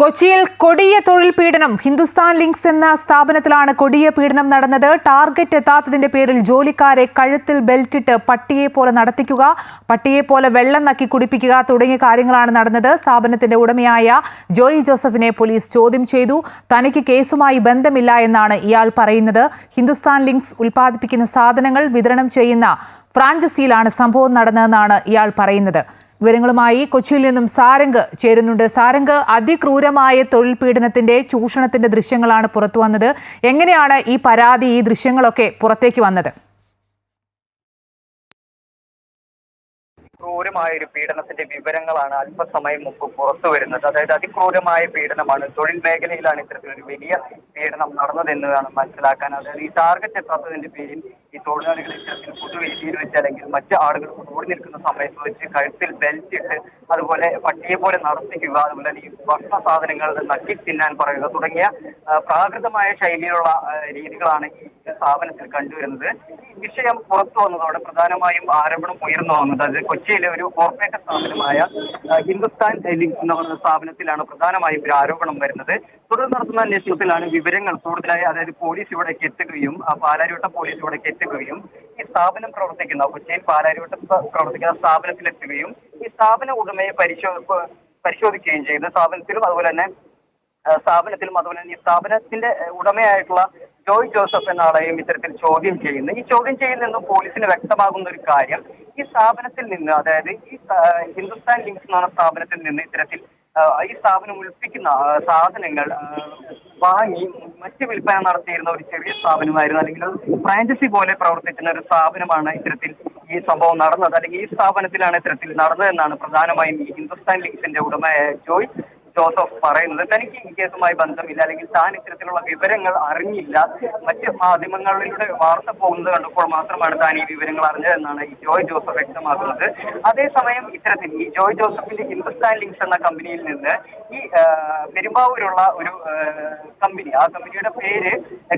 കൊച്ചിയിൽ കൊടിയ തൊഴിൽ പീഡനം ഹിന്ദുസ്ഥാൻ ലിങ്ക്സ് എന്ന സ്ഥാപനത്തിലാണ് കൊടിയ പീഡനം നടന്നത്. ടാർഗറ്റ് എത്താത്തതിന്റെ പേരിൽ ജോലിക്കാരെ കഴുത്തിൽ ബെൽറ്റിട്ട് പട്ടിയെ പോലെ നടത്തിക്കുക പട്ടിയെ പോലെ വെള്ളം നക്കി കുടിപ്പിക്കുക തുടങ്ങിയ കാര്യങ്ങളാണ് നടന്നത്. സ്ഥാപനത്തിന്റെ ഉടമയായ ജോയി ജോസഫിനെ പോലീസ് ചോദ്യം ചെയ്തു. തനിക്ക് കേസുമായി ബന്ധമില്ല എന്നാണ് ഇയാൾ പറയുന്നത്. ഹിന്ദുസ്ഥാൻ ലിങ്ക്സ് ഉൽപ്പാദിപ്പിക്കുന്ന സാധനങ്ങൾ വിതരണം ചെയ്യുന്ന ഫ്രാഞ്ചസിയിലാണ് സംഭവം നടന്നതെന്നാണ് ഇയാൾ പറയുന്നത്. വിവരങ്ങളുമായി കൊച്ചിയിൽ നിന്നും സാരംഗ് ചേരുന്നുണ്ട്. സാരംഗ് അതിക്രൂരമായ തൊഴിൽ പീഡനത്തിന്റെ ചൂഷണത്തിന്റെ ദൃശ്യങ്ങളാണ് പുറത്തു വന്നത്. എങ്ങനെയാണ് ഈ പരാതി ഈ ദൃശ്യങ്ങളൊക്കെ പുറത്തേക്ക് വന്നത്? ക്രൂരമായ ഒരു പീഡനത്തിന്റെ വിവരങ്ങളാണ് അല്പസമയം മുമ്പ് പുറത്തു വരുന്നത്. അതായത് അതിക്രൂരമായ പീഡനമാണ്. തൊഴിൽ മേഖലയിലാണ് ഇത്തരത്തിലൊരു വലിയ പീഡനം നടന്നതെന്നതാണ് മനസ്സിലാക്കാൻ. അതായത് ഈ ടാർഗറ്റ് എത്താത്തതിന്റെ പേരിൽ ഈ തൊഴിലാളികളെ ഇത്തരത്തിൽ പൊതുവേദിയിൽ വെച്ച് അല്ലെങ്കിൽ മറ്റ് ആളുകൾ ഓടി നിൽക്കുന്ന സമയത്ത് വെച്ച് കഴുത്തിൽ ബെൽറ്റ് ഇട്ട് അതുപോലെ പട്ടിയെ പോലെ നടത്തിക്കുക അതുപോലെ ഈ ഭക്ഷണ സാധനങ്ങൾ നക്കി തിന്നാൻ പറയുക തുടങ്ങിയ പ്രാകൃതമായ ശൈലിയിലുള്ള രീതികളാണ് ഈ സ്ഥാപനത്തിൽ കണ്ടുവരുന്നത്. വിഷയം പുറത്തു വന്നതോടെ പ്രധാനമായും ആരോപണം ഉയർന്നു വന്നത്. അത് കൊച്ചിയിലെ ഒരു കോർപ്പറേറ്റ് സ്ഥാപനമായ ഹിന്ദുസ്ഥാൻ ലിങ്ക്സ് എന്ന് സ്ഥാപനത്തിലാണ് പ്രധാനമായും ഒരു ആരോപണം വരുന്നത്. തുടർന്ന് നടത്തുന്ന അന്വേഷണത്തിലാണ് വിവരങ്ങൾ കൂടുതലായി അതായത് പോലീസ് ഇവിടേക്ക് എത്തുകയും പാലാരിവട്ട പോലീസ് ഇവിടേക്ക് എത്തുകയും ഈ സ്ഥാപനം പ്രവർത്തിക്കുന്ന കൊച്ചിയിൽ പാലാരിവട്ടം പ്രവർത്തിക്കുന്ന സ്ഥാപനത്തിലെത്തുകയും ഈ സ്ഥാപന ഉടമയെ പരിശോ പരിശോധിക്കുകയും ചെയ്ത് സ്ഥാപനത്തിലും അതുപോലെ തന്നെ സ്ഥാപനത്തിലും അതുപോലെ തന്നെ ഈ സ്ഥാപനത്തിന്റെ ഉടമയായിട്ടുള്ള ജോയ് ജോസഫ് എന്ന ആളെയും ഇത്തരത്തിൽ ചോദ്യം ചെയ്യുന്നു. ഈ ചോദ്യം ചെയ്യുന്ന പോലീസിന് വ്യക്തമാകുന്ന ഒരു കാര്യം ഈ സ്ഥാപനത്തിൽ നിന്ന് അതായത് ഈ ഹിന്ദുസ്ഥാൻ ലിങ്ക്സ് എന്ന സ്ഥാപനത്തിൽ നിന്ന് ഇത്തരത്തിൽ ഈ സ്ഥാപനം ഉൽപ്പിക്കുന്ന സാധനങ്ങൾ വാങ്ങി മറ്റ് വിൽപ്പന നടത്തിയിരുന്ന ഒരു ചെറിയ സ്ഥാപനമായിരുന്നു. അല്ലെങ്കിൽ ഫ്രാഞ്ചസി പോലെ പ്രവർത്തിക്കുന്ന ഒരു സ്ഥാപനമാണ് ഇത്തരത്തിൽ ഈ സംഭവം നടന്നത്. അല്ലെങ്കിൽ ഈ സ്ഥാപനത്തിലാണ് ഇത്തരത്തിൽ നടന്നതെന്നാണ് പ്രധാനമായും ഈ ഹിന്ദുസ്ഥാൻ ലിങ്ക്സിന്റെ ഉടമയായ ജോയ് ജോസഫ് പറയുന്നത് തനിക്ക് ഈ കേസുമായി ബന്ധമില്ല അല്ലെങ്കിൽ താൻ ഇത്തരത്തിലുള്ള വിവരങ്ങൾ അറിഞ്ഞില്ല. മറ്റ് മാധ്യമങ്ങളിലൂടെ വാർത്ത പോകുന്നത് കണ്ടപ്പോൾ മാത്രമാണ് താൻ ഈ വിവരങ്ങൾ അറിഞ്ഞതെന്നാണ് ഈ ജോയ് ജോസഫ് വ്യക്തമാക്കുന്നത്. അതേസമയം ഇത്തരത്തിൽ ഈ ജോയ് ജോസഫിന്റെ ഹിന്ദുസ്ഥാൻ ലിങ്ക്സ് എന്ന കമ്പനിയിൽ നിന്ന് ഈ പെരുമ്പാവൂരുള്ള ഒരു കമ്പനി ആ കമ്പനിയുടെ പേര്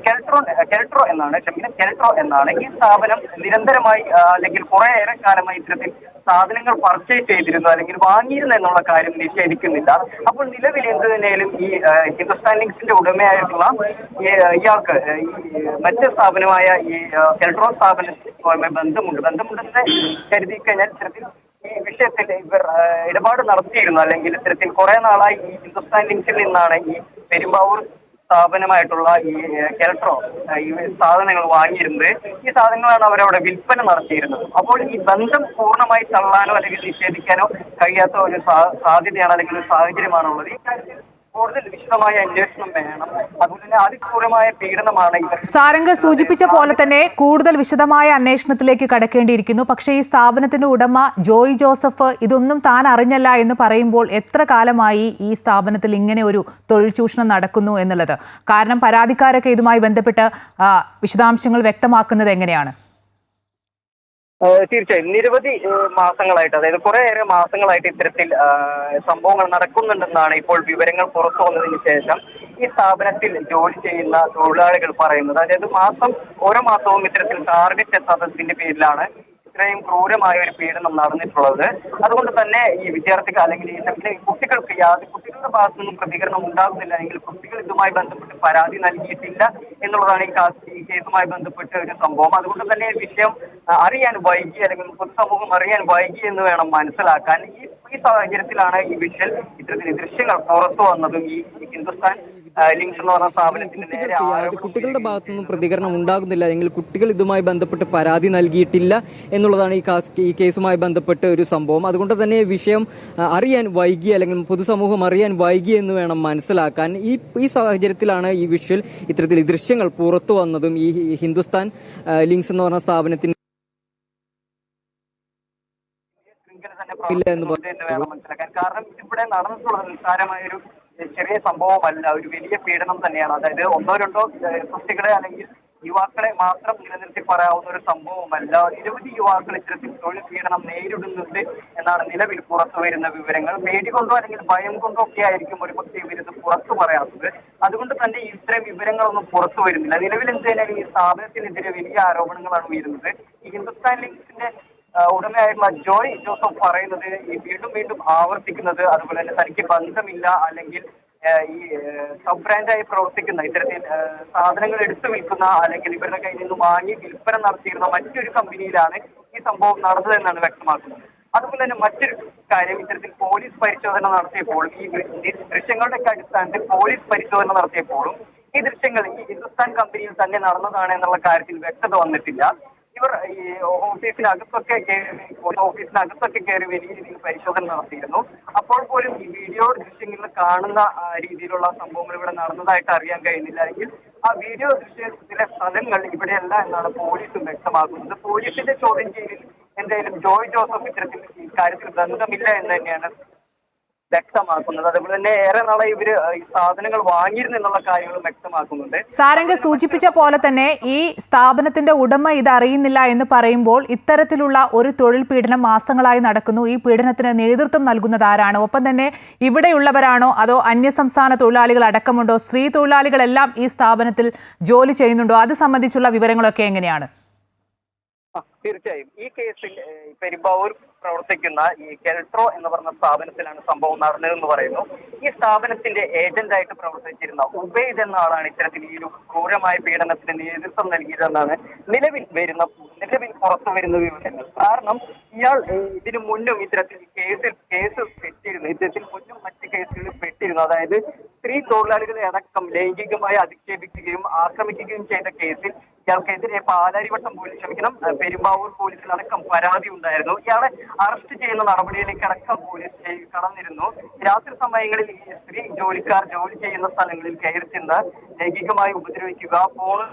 കെൽട്രോ കെൽട്രോ എന്നാണ് ക്ഷമിക്കണം കെൽട്രോ എന്നാണ്. ഈ സ്ഥാപനം നിരന്തരമായി അല്ലെങ്കിൽ കുറേയേറെ കാലമായി ഇത്തരത്തിൽ സാധനങ്ങൾ പർച്ചേസ് ചെയ്തിരുന്നു അല്ലെങ്കിൽ വാങ്ങിയിരുന്നു എന്നുള്ള കാര്യം നിഷേധിക്കുന്നില്ല. അപ്പോൾ നിലവിൽ എന്ത് തന്നെയാലും ഈ ഹിന്ദുസ്ഥാൻ ലിങ്ക്സിന്റെ ഉടമയായിട്ടുള്ള ഇയാൾക്ക് മറ്റ് സ്ഥാപനമായ ഈ കെൽട്രോൺ സ്ഥാപനത്തിൽ ബന്ധമുണ്ട്. ബന്ധമുണ്ടെന്ന് കരുതി കഴിഞ്ഞാൽ ഇത്തരത്തിൽ ഈ വിഷയത്തിൽ ഇവർ ഇടപാട് നടത്തിയിരുന്നു. അല്ലെങ്കിൽ ഇത്തരത്തിൽ കുറെ നാളായി ഈ ഹിന്ദുസ്ഥാൻ ലിങ്ക്സിൽ നിന്നാണ് ഈ പെരുമ്പാവൂർ സ്ഥാപനമായിട്ടുള്ള ഈ കെൽട്രോ ഈ സാധനങ്ങൾ വാങ്ങിയിരുന്നത്. ഈ സാധനങ്ങളാണ് അവരവിടെ വിൽപ്പന നടത്തിയിരുന്നത്. അപ്പോൾ ഈ ബന്ധം പൂർണമായി തള്ളാനോ അല്ലെങ്കിൽ നിഷേധിക്കാനോ കഴിയാത്ത ഒരു സാധ്യതയാണ് അല്ലെങ്കിൽ ഒരു സാഹചര്യമാണുള്ളത്. ഈ കാര്യത്തിൽ കൂടുതൽ വിശദമായ വേണം. സാരംഗ് സൂചിപ്പിച്ച പോലെ തന്നെ കൂടുതൽ വിശദമായ അന്വേഷണത്തിലേക്ക് കടക്കേണ്ടിയിരിക്കുന്നു. പക്ഷേ ഈ സ്ഥാപനത്തിന്റെ ഉടമ ജോയ് ജോസഫ് ഇതൊന്നും താൻ അറിഞ്ഞല്ല എന്ന് പറയുമ്പോൾ എത്ര കാലമായി ഈ സ്ഥാപനത്തിൽ ഇങ്ങനെ ഒരു തൊഴിൽ ചൂഷണം നടക്കുന്നു എന്നുള്ളത്? കാരണം പരാതിക്കാരൊക്കെ ഇതുമായി ബന്ധപ്പെട്ട് വിശദാംശങ്ങൾ വ്യക്തമാക്കുന്നത് എങ്ങനെയാണ്? തീർച്ചയായും. നിരവധി മാസങ്ങളായിട്ട് അതായത് കുറേയേറെ മാസങ്ങളായിട്ട് ഇത്തരത്തിൽ സംഭവങ്ങൾ നടക്കുന്നുണ്ടെന്നാണ് ഇപ്പോൾ വിവരങ്ങൾ പുറത്തു വന്നതിന് ശേഷം ഈ സ്ഥാപനത്തിൽ ജോലി ചെയ്യുന്ന തൊഴിലാളികൾ പറയുന്നത്. അതായത് മാസം ഓരോ മാസവും ഇത്തരത്തിൽ ടാർഗറ്റ് എത്താത്തതിന്റെ പേരിലാണ് ഇത്രയും ക്രൂരമായ ഒരു പീഡനം നടന്നിട്ടുള്ളത്. അതുകൊണ്ട് തന്നെ ഈ വിദ്യാർത്ഥികൾ അല്ലെങ്കിൽ അല്ലെങ്കിൽ കുട്ടികൾക്ക് യാതൊരു കുട്ടികളുടെ ഭാഗത്തു നിന്നും പ്രതികരണം ഉണ്ടാകുന്നില്ല. അല്ലെങ്കിൽ കുട്ടികൾ ഇതുമായി ബന്ധപ്പെട്ട് പരാതി നൽകിയിട്ടില്ല എന്നുള്ളതാണ് ഈ ഈ കേസുമായി ബന്ധപ്പെട്ട ഒരു സംഭവം. അതുകൊണ്ട് തന്നെ വിഷയം അറിയാൻ വൈകി അല്ലെങ്കിൽ പൊതുസമൂഹം അറിയാൻ വൈകി എന്ന് വേണം മനസ്സിലാക്കാൻ. ഈ ഈ സാഹചര്യത്തിലാണ് ഈ വിഷയം ഇത്തരത്തിൽ ദൃശ്യങ്ങൾ പുറത്തു വന്നതും ഈ ഹിന്ദുസ്ഥാൻ ലിങ്ക്സ് എന്ന് പറഞ്ഞ സ്ഥാപനത്തിന്റെ നേരെ കുട്ടികളുടെ ഭാഗത്തുനിന്നും പ്രതികരണം ഉണ്ടാകുന്നില്ല. അല്ലെങ്കിൽ കുട്ടികൾ ഇതുമായി ബന്ധപ്പെട്ട് പരാതി നൽകിയിട്ടില്ല എന്നുള്ളതാണ് ഈ ഈ കേസുമായി ബന്ധപ്പെട്ട് ഒരു സംഭവം. അതുകൊണ്ട് തന്നെ വിഷയം അറിയാൻ വൈകി അല്ലെങ്കിൽ പൊതുസമൂഹം അറിയാൻ വൈകി എന്ന് വേണം മനസ്സിലാക്കാൻ. ഈ ഈ സാഹചര്യത്തിലാണ് ഈ വിഷ്വൽ ഇത്തരത്തിൽ ഈ ദൃശ്യങ്ങൾ പുറത്തു വന്നതും. ഈ ഹിന്ദുസ്ഥാൻ ലിങ്ക്സ് എന്ന് പറഞ്ഞ സ്ഥാപനത്തിന് ഇല്ല എന്ന് പറഞ്ഞു മനസ്സിലാക്കാൻ. കാരണം ഇവിടെ നടന്നിട്ടുള്ള നിസ്സാരമായ ഒരു ചെറിയ സംഭവമല്ല ഒരു വലിയ പീഡനം തന്നെയാണ്. അതായത് ഒന്നോ രണ്ടോ കുട്ടികളെ അല്ലെങ്കിൽ യുവാക്കളെ മാത്രം നിലനിർത്തി പറയാവുന്ന ഒരു സംഭവമല്ല. നിരവധി യുവാക്കൾ ഇത്തരത്തിൽ തൊഴിൽ പീഡനം നേരിടുന്നുണ്ട് എന്നാണ് നിലവിൽ പുറത്തു വരുന്ന വിവരങ്ങൾ. പേടി കൊണ്ടോ അല്ലെങ്കിൽ ഭയം കൊണ്ടോ ഒക്കെ ആയിരിക്കും ഒരു പക്ഷേ ഇവരിത് പുറത്തു പറയാത്തത്. അതുകൊണ്ട് തന്നെ ഇത്തരം വിവരങ്ങളൊന്നും പുറത്തു വരുന്നില്ല. നിലവിൽ എന്ത് ഈ സ്ഥാപനത്തിനെതിരെ വലിയ ആരോപണങ്ങളാണ് ഉയരുന്നത്. ഈ ഹിന്ദുസ്ഥാൻ ലിങ്ക്സിന്റെ ഉടമയായിട്ടുള്ള ജോയ് ജോസഫ് പറയുന്നത് ഈ വീണ്ടും വീണ്ടും ആവർത്തിക്കുന്നത് അതുപോലെ തന്നെ തനിക്ക് ബന്ധമില്ല അല്ലെങ്കിൽ ഈ സബ് ബ്രാൻഡായി പ്രവർത്തിക്കുന്ന ഇത്തരത്തിൽ സാധനങ്ങൾ എടുത്തു വിൽക്കുന്ന അല്ലെങ്കിൽ ഇവരുടെ കയ്യിൽ നിന്ന് വാങ്ങി വിൽപ്പന നടത്തിയിരുന്ന മറ്റൊരു കമ്പനിയിലാണ് ഈ സംഭവം നടന്നതെന്നാണ് വ്യക്തമാക്കുന്നത്. അതുപോലെ തന്നെ മറ്റൊരു കാര്യം ഇത്തരത്തിൽ പോലീസ് പരിശോധന നടത്തിയപ്പോൾ ഈ ദൃശ്യങ്ങളുടെയൊക്കെ അടിസ്ഥാനത്തിൽ പോലീസ് പരിശോധന നടത്തിയപ്പോഴും ഈ ദൃശ്യങ്ങൾ ഈ ഹിന്ദുസ്ഥാൻ കമ്പനിയിൽ തന്നെ നടന്നതാണ് എന്നുള്ള കാര്യത്തിൽ വ്യക്തത വന്നിട്ടില്ല. ഇവർ ഈ ഓഫീസിനകത്തൊക്കെ ഓഫീസിനകത്തൊക്കെ കയറി വലിയ രീതിയിൽ പരിശോധന നടത്തിയിരുന്നു. അപ്പോൾ പോലും ഈ വീഡിയോ ദൃശ്യങ്ങളിൽ കാണുന്ന രീതിയിലുള്ള സംഭവങ്ങൾ ഇവിടെ നടന്നതായിട്ട് അറിയാൻ കഴിയുന്നില്ല എങ്കിൽ ആ വീഡിയോ ദൃശ്യത്തിലെ സ്ഥലങ്ങൾ ഇവിടെയല്ല എന്നാണ് പോലീസും വ്യക്തമാക്കുന്നത്. പോലീസിന്റെ ചോദ്യം ചെയ്യലിൽ എന്തായാലും ജോയ് ജോസഫ് ഇത്തരത്തിൽ ഇക്കാര്യത്തിൽ ബന്ധമില്ല എന്ന് തന്നെയാണ് വ്യക്തമാക്കുന്നത്. അതുപോലെ തന്നെ ഏറെ നാളെ ഇവർ ഈ സാധനങ്ങൾ വാങ്ങിയിരുന്നു എന്നുള്ള കാര്യങ്ങളും വ്യക്തമാക്കുന്നുണ്ട്. സാരംഗ സൂചിപ്പിച്ച പോലെ തന്നെ ഈ സ്ഥാപനത്തിന്റെ ഉടമ ഇത് അറിയുന്നില്ല എന്ന് പറയുമ്പോൾ ഇത്തരത്തിലുള്ള ഒരു തൊഴിൽ പീഡനം മാസങ്ങളായി നടക്കുന്നു. ഈ പീഡനത്തിന് നേതൃത്വം നൽകുന്നത് ആരാണ്? ഒപ്പം തന്നെ ഇവിടെയുള്ളവരാണോ അതോ അന്യസംസ്ഥാന തൊഴിലാളികൾ അടക്കമുണ്ടോ? സ്ത്രീ തൊഴിലാളികളെല്ലാം ഈ സ്ഥാപനത്തിൽ ജോലി ചെയ്യുന്നുണ്ടോ? അത് സംബന്ധിച്ചുള്ള വിവരങ്ങളൊക്കെ എങ്ങനെയാണ്? തീർച്ചയായും. ഈ കേസിൽ പെരുമ്പാവൂർ പ്രവർത്തിക്കുന്ന ഈ കെൽട്രോ എന്ന് പറഞ്ഞ സ്ഥാപനത്തിലാണ് സംഭവം നടന്നതെന്ന് പറയുന്നു. ഈ സ്ഥാപനത്തിന്റെ ഏജന്റായിട്ട് പ്രവർത്തിച്ചിരുന്ന ഉബൈദ് എന്ന ആളാണ് ഇത്തരത്തിൽ ഈ ഒരു ക്രൂരമായ പീഡനത്തിന് നേതൃത്വം നൽകിയതെന്നാണ് നിലവിൽ വരുന്ന നിലവിൽ പുറത്തു വരുന്ന വിവരങ്ങൾ. കാരണം ഇയാൾ ഇതിനു മുന്നും ഇത്തരത്തിൽ കേസിൽ കേസ് പെട്ടിരുന്നു. ഇത്തരത്തിൽ മുന്നും മറ്റ് കേസുകളിൽ പെട്ടിരുന്നു. അതായത് സ്ത്രീ തൊഴിലാളികളെ അടക്കം ലൈംഗികമായി അധിക്ഷേപിക്കുകയും ആക്രമിക്കുകയും ചെയ്ത കേസിൽ ഇയാൾക്കെതിരെ പാലാരിവട്ടം പോലീസ് ക്ഷമിക്കണം. പെരുമ്പാവൂർ പോലീസിനടക്കം പരാതി ഉണ്ടായിരുന്നു. ഇയാളെ അറസ്റ്റ് ചെയ്യുന്ന നടപടിയിലേക്ക് അടക്കം പോലീസ് കടന്നിരുന്നു. രാത്രി സമയങ്ങളിൽ ഈ സ്ത്രീ ജോലിക്കാർ ജോലി ചെയ്യുന്ന സ്ഥലങ്ങളിൽ കയറി ചെന്ന് ലൈംഗികമായി ഉപദ്രവിക്കുക ഫോൺ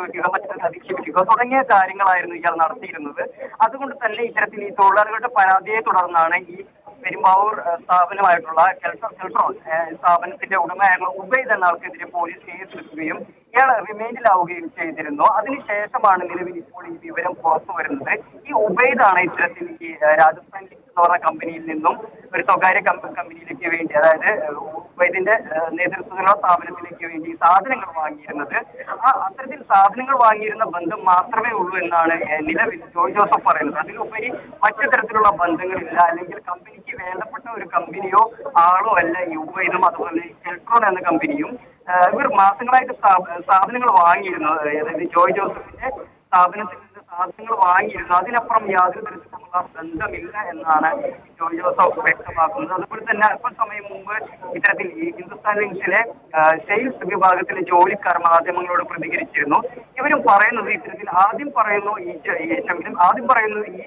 വയ്ക്കുക മറ്റൊരു അധിക്ഷേപിക്കുക തുടങ്ങിയ കാര്യങ്ങളായിരുന്നു ഇയാൾ നടത്തിയിരുന്നത്. അതുകൊണ്ട് തന്നെ ഇത്തരത്തിൽ ഈ തൊഴിലാളികളുടെ പരാതിയെ തുടർന്നാണ് ഈ പെരുമ്പാവൂർ സ്ഥാപനമായിട്ടുള്ള കെൽട്രോൺ സ്ഥാപനത്തിന്റെ ഉടമയായുള്ള ഉബൈദ് എന്ന ആൾക്കെതിരെ പോലീസ് കേസെടുക്കുകയും ഇയാൾ റിമൈൻഡിലാവുകയും ചെയ്തിരുന്നു. അതിനുശേഷമാണ് നിലവിൽ ഇപ്പോൾ ഈ വിവരം പുറത്തു വരുന്നത്. ഈ ഉബൈദാണ് ഇത്തരത്തിൽ ഈ രാജസ്ഥാൻ എന്ന് പറഞ്ഞ കമ്പനിയിൽ നിന്നും ഒരു സ്വകാര്യ കമ്പനിയിലേക്ക് വേണ്ടി അതായത് ഉബൈദിന്റെ നേതൃത്വത്തിലുള്ള സ്ഥാപനത്തിലേക്ക് വേണ്ടി സാധനങ്ങൾ വാങ്ങിയിരുന്നത്. ആ അത്തരത്തിൽ സാധനങ്ങൾ വാങ്ങിയിരുന്ന ബന്ധം മാത്രമേ ഉള്ളൂ എന്നാണ് നിലവിൽ ജോയ് ജോസഫ് പറയുന്നത്. അതിലുപരി മറ്റു തരത്തിലുള്ള ബന്ധങ്ങളില്ല. അല്ലെങ്കിൽ കമ്പനിക്ക് വേണ്ടപ്പെട്ട ഒരു കമ്പനിയോ ആളോ അല്ല ഈ ഉബൈദും അതുപോലെ കെൽട്രോൺ എന്ന കമ്പനിയും. ഇവർ മാസങ്ങളായിട്ട് സാധനങ്ങൾ വാങ്ങിയിരുന്നു. അതായത് ജോയ് ജോസഫിന്റെ സ്ഥാപനത്തിൽ നിന്ന് സാധനങ്ങൾ വാങ്ങിയിരുന്നു. അതിനപ്പുറം യാതൊരു തരത്തിലുള്ള ബന്ധമില്ല എന്നാണ് ജോയ് ജോസഫ് വ്യക്തമാക്കുന്നത്. അതുപോലെ തന്നെ അല്പസമയം മുമ്പ് ഇത്തരത്തിൽ ഈ ഹിന്ദുസ്ഥാൻ ലിങ്സിലെ സെയിൽസ് വിഭാഗത്തിലെ ജോലിക്കാർ മാധ്യമങ്ങളോട് പ്രതികരിച്ചിരുന്നു. ഇവരും പറയുന്നത് ഇത്തരത്തിൽ ആദ്യം പറയുന്നു ഈ ആദ്യം പറയുന്നു ഈ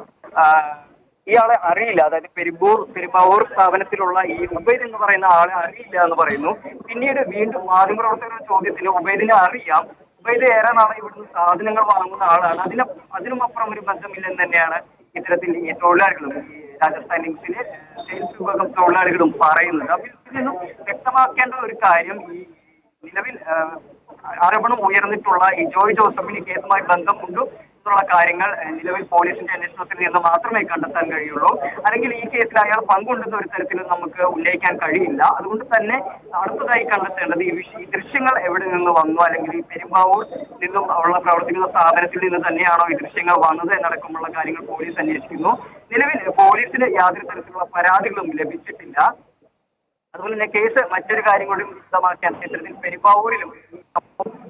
ഇയാളെ അറിയില്ല. അതായത് പെരുമ്പൂർ പെരുമ്പാവൂർ സ്ഥാപനത്തിലുള്ള ഈ ഉബൈദ് എന്ന് പറയുന്ന ആളെ അറിയില്ല എന്ന് പറയുന്നു. പിന്നീട് വീണ്ടും മാധ്യമപ്രവർത്തകരുടെ ചോദ്യത്തിന് ഉബൈദിനെ അറിയാം. ഉബൈദ് ഏറെ നാളെ ഇവിടുന്ന് സാധനങ്ങൾ വാങ്ങുന്ന ആളാണ്. അതിന് അതിനും അപ്പുറം ഒരു ബന്ധമില്ലെന്ന് തന്നെയാണ് ഇത്തരത്തിൽ ഈ തൊഴിലാളികളും രാജസ്ഥാൻ ലിങ്സിലെ സെയിൽസ് വിഭാഗം തൊഴിലാളികളും പറയുന്നത്. അപ്പൊ ഇതിൽ നിന്നും വ്യക്തമാക്കേണ്ട ഒരു കാര്യം ഈ നിലവിൽ ആരോപണം ഉയർന്നിട്ടുള്ള ഈ ജോയ് ജോസഫിന് കേസുമായി ബന്ധമുണ്ടോ. എന്നുള്ള കാര്യങ്ങൾ നിലവിൽ പോലീസിന്റെ അന്വേഷണത്തിൽ നിന്ന് മാത്രമേ കണ്ടെത്താൻ കഴിയുള്ളൂ. അല്ലെങ്കിൽ ഈ കേസിൽ അയാൾ പങ്കുണ്ടെന്ന ഒരു തരത്തിലും നമുക്ക് ഉന്നയിക്കാൻ കഴിയില്ല. അതുകൊണ്ട് തന്നെ അടുത്തതായി കണ്ടെത്തേണ്ടത് ഈ വിഷയ ദൃശ്യങ്ങൾ എവിടെ നിന്ന് വന്നു? അല്ലെങ്കിൽ ഈ പെരുമ്പാവൂർ നിന്നും ഉള്ള പ്രവർത്തിക്കുന്ന സ്ഥാപനത്തിൽ നിന്ന് തന്നെയാണോ ഈ ദൃശ്യങ്ങൾ വന്നത് എന്നടക്കമുള്ള കാര്യങ്ങൾ പോലീസ് അന്വേഷിക്കുന്നു. നിലവിൽ പോലീസിന് യാതൊരു തരത്തിലുള്ള പരാതികളും ലഭിച്ചിട്ടില്ല. അതുപോലെ തന്നെ കേസ് മറ്റൊരു കാര്യം കൂടി വിശദമാക്കാൻ ഇത്തരത്തിൽ പെരുമ്പാവൂരിലും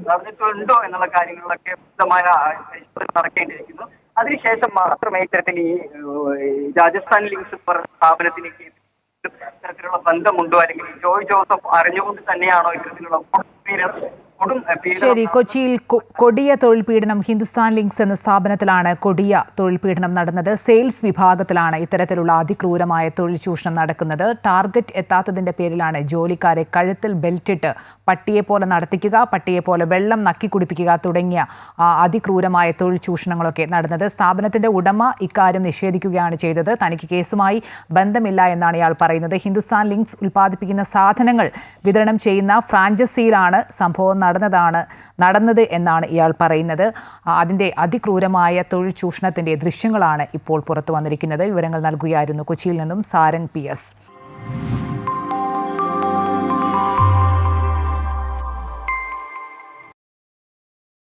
നടന്നിട്ടുണ്ടോ എന്നുള്ള കാര്യങ്ങളിലൊക്കെ പരിശോധന നടക്കേണ്ടിയിരിക്കുന്നു. അതിനുശേഷം മാത്രമേ ഇത്തരത്തിൽ ഈ രാജസ്ഥാൻ ലിങ്ക്സ് സ്ഥാപനത്തിന് ഇത്തരത്തിലുള്ള ബന്ധമുണ്ടോ? അല്ലെങ്കിൽ ജോയ് ജോസഫ് അറിഞ്ഞുകൊണ്ട് തന്നെയാണോ ഇത്തരത്തിലുള്ള ശരി കൊച്ചിയിൽ കൊടിയ തൊഴിൽ പീഡനം ഹിന്ദുസ്ഥാൻ ലിങ്ക്സ് എന്ന സ്ഥാപനത്തിലാണ് കൊടിയ തൊഴിൽ പീഡനം നടന്നത്. സെയിൽസ് വിഭാഗത്തിലാണ് ഇത്തരത്തിലുള്ള അതിക്രൂരമായ തൊഴിൽ ചൂഷണം നടക്കുന്നത്. ടാർഗറ്റ് എത്താത്തതിന്റെ പേരിലാണ് ജോലിക്കാരെ കഴുത്തിൽ ബെൽറ്റിട്ട് പട്ടിയെ പോലെ നടത്തിക്കുക പട്ടിയെ പോലെ വെള്ളം നക്കി കുടിപ്പിക്കുക തുടങ്ങിയ അതിക്രൂരമായ തൊഴിൽ ചൂഷണങ്ങളൊക്കെ നടന്നത്. സ്ഥാപനത്തിന്റെ ഉടമ ഇക്കാര്യം നിഷേധിക്കുകയാണ് ചെയ്തത്. തനിക്ക് കേസുമായി ബന്ധമില്ല എന്നാണ് ഇയാൾ പറയുന്നത്. ഹിന്ദുസ്ഥാൻ ലിങ്ക്സ് ഉൽപ്പാദിപ്പിക്കുന്ന സാധനങ്ങൾ വിതരണം ചെയ്യുന്ന ഫ്രാഞ്ചൈസിയിലാണ് സംഭവം നടന്നതാണ് നടന്നത് എന്നാണ് ഇയാൾ പറയുന്നത്. അതിന്റെ അതിക്രൂരമായ തൊഴിൽ ചൂഷണത്തിന്റെ ദൃശ്യങ്ങളാണ് ഇപ്പോൾ പുറത്തു വന്നിരിക്കുന്നത്. വിവരങ്ങൾ നൽകുകയായിരുന്നു കൊച്ചിയിൽ നിന്നും സാരൻ പി എസ്.